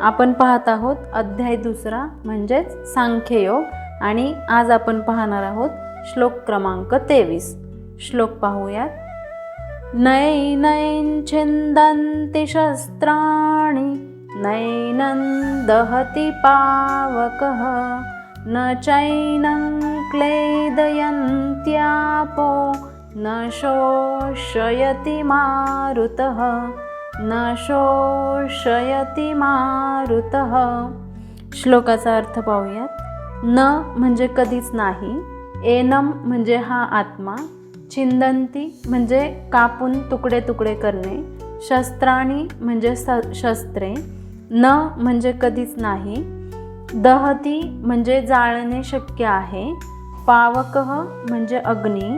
आपण पाहत आहोत अध्याय दुसरा म्हणजेच सांख्ययोग. आणि आज आपण पाहणार आहोत श्लोक क्रमांक तेवीस. श्लोक पाहूयात. नैनैन छिन्दन्ति शस्त्राणि नैनं दहति पावकः न चैनं क्लेदयन्त्यापो न शोषयति मारुतः। न शोषयती मारुतः. श्लोकाचा अर्थ पाहूयात. न म्हणजे कधीच नाही एनम म्हणजे हा आत्मा छिंदंती म्हणजे कापून तुकडे तुकडे करणे शस्त्राणी म्हणजे स शस्त्रे न म्हणजे कधीच नाही दहती म्हणजे जाळणे शक्य आहे पावकह म्हणजे अग्नी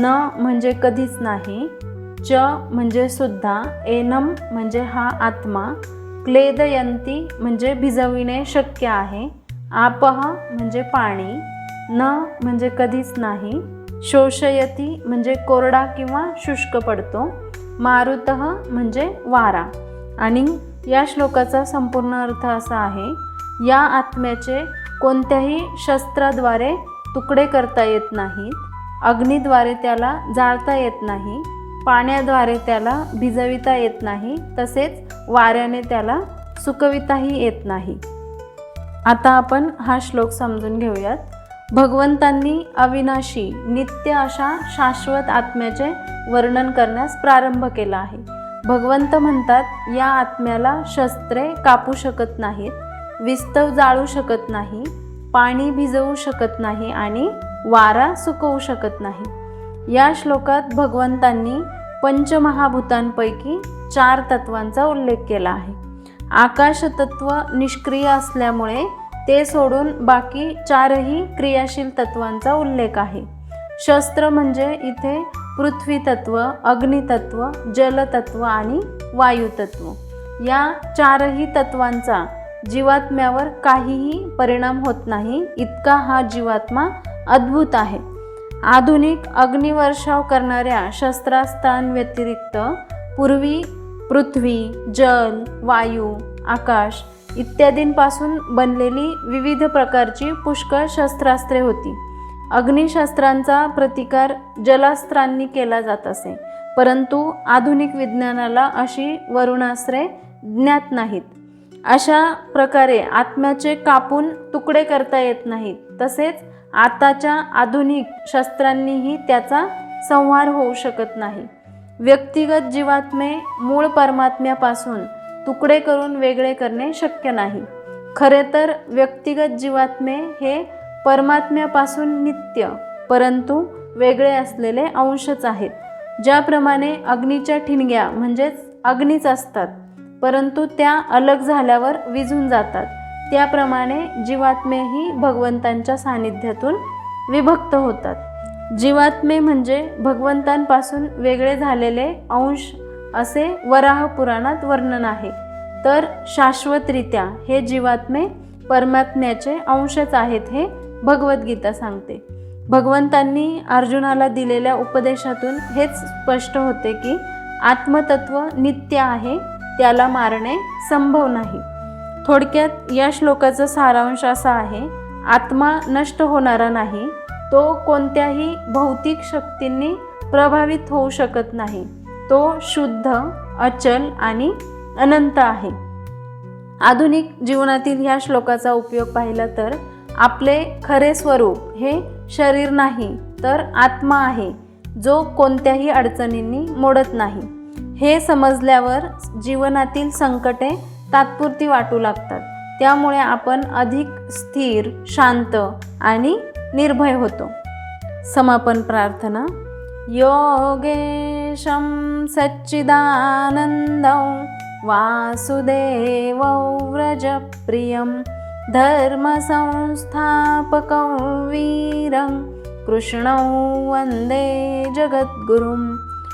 न म्हणजे कधीच नाही च म्हणजे सुद्धा एनम म्हणजे हा आत्मा क्लेदयंती म्हणजे भिजविणे शक्य आहे आपह म्हणजे पाणी न म्हणजे कधीच नाही शोषयती म्हणजे कोरडा किंवा शुष्क पडतो मारुत म्हणजे वारा. आणि या श्लोकाचा संपूर्ण अर्थ असा आहे या आत्म्याचे कोणत्याही शस्त्राद्वारे तुकडे करता येत नाहीत अग्नीद्वारे त्याला जाळता येत नाही पाण्याद्वारे त्याला भिजविता येत नाही तसेच वाऱ्याने त्याला सुकविताही येत नाही. आता आपण हा श्लोक समजून घेऊयात. भगवंतांनी अविनाशी नित्य अशा शाश्वत आत्म्याचे वर्णन करण्यास प्रारंभ केला आहे. भगवंत म्हणतात या आत्म्याला शस्त्रे कापू शकत नाहीत विस्तव जाळू शकत नाही पाणी भिजवू शकत नाही आणि वारा सुकवू शकत नाही. या श्लोकात भगवंतांनी पंचमहाभूतांपैकी चार तत्वांचा उल्लेख केला आहे. आकाशतत्व निष्क्रिय असल्यामुळे ते सोडून बाकी चारही क्रियाशील तत्वांचा उल्लेख आहे. शस्त्र म्हणजे इथे पृथ्वी तत्व अग्नितत्व जलतत्व आणि वायुतत्व. या चारही तत्वांचा जीवात्म्यावर काहीही परिणाम होत नाही इतका हा जीवात्मा अद्भुत आहे. आधुनिक अग्निवर्षाव करणाऱ्या शस्त्रास्त्रांव्यतिरिक्त पूर्वी पृथ्वी जल वायू आकाश इत्यादींपासून बनलेली विविध प्रकारची पुष्कळ शस्त्रास्त्रे होती. अग्निशस्त्रांचा प्रतिकार जलास्त्रांनी केला जात असे परंतु आधुनिक विज्ञानाला अशी वरुणास्त्रे ज्ञात नाहीत. अशा प्रकारे आत्म्याचे कापून तुकडे करता येत नाहीत. तसेच आताच्या आधुनिक शस्त्रांनीही त्याचा संहार होऊ शकत नाही. व्यक्तिगत जीवात्मे मूळ परमात्म्यापासून तुकडे करून वेगळे करणे शक्य नाही. खरे तर व्यक्तिगत जीवात्मे हे परमात्म्यापासून नित्य परंतु वेगळे असलेले अंशच आहेत. ज्याप्रमाणे अग्नीच्या ठिणग्या म्हणजेच अग्नीच असतात. परंतु त्या अलग झाल्यावर विझून जातात. त्याप्रमाणे जीवात्मेही भगवंतांच्या सानिध्यातून विभक्त होतात. जीवात्मे म्हणजे भगवंतांपासून वेगळे झालेले अंश असे वराह पुराणात वर्णन आहे. तर शाश्वतरित्या हे जीवात्मे परमात्म्याचे अंशच आहेत हे भगवद्गीता सांगते. भगवंतांनी अर्जुनाला दिलेल्या उपदेशातून हेच स्पष्ट होते की आत्मतत्व नित्य आहे त्याला मारणे संभव नाही. थोडक्यात या श्लोकाचा सारांश असा आहे आत्मा नष्ट होणारा नाही तो कोणत्याही भौतिक शक्तींनी प्रभावित होऊ शकत नाही. तो शुद्ध अचल आणि अनंत आहे. आधुनिक जीवनातील ह्या श्लोकाचा उपयोग पाहिला तर आपले खरे स्वरूप हे शरीर नाही तर आत्मा आहे जो कोणत्याही अडचणींनी मोडत नाही. हे समजल्यावर जीवनातील संकटे तात्पुरती वाटू लागतात. त्यामुळे आपण अधिक स्थिर शांत आणि निर्भय होतो. समापन प्रार्थना. योगेशं सच्चिदानन्दं वासुदेवौ व्रजप्रियं धर्मसंस्थापकं वीरं कृष्णौ वन्दे जगद्गुरुं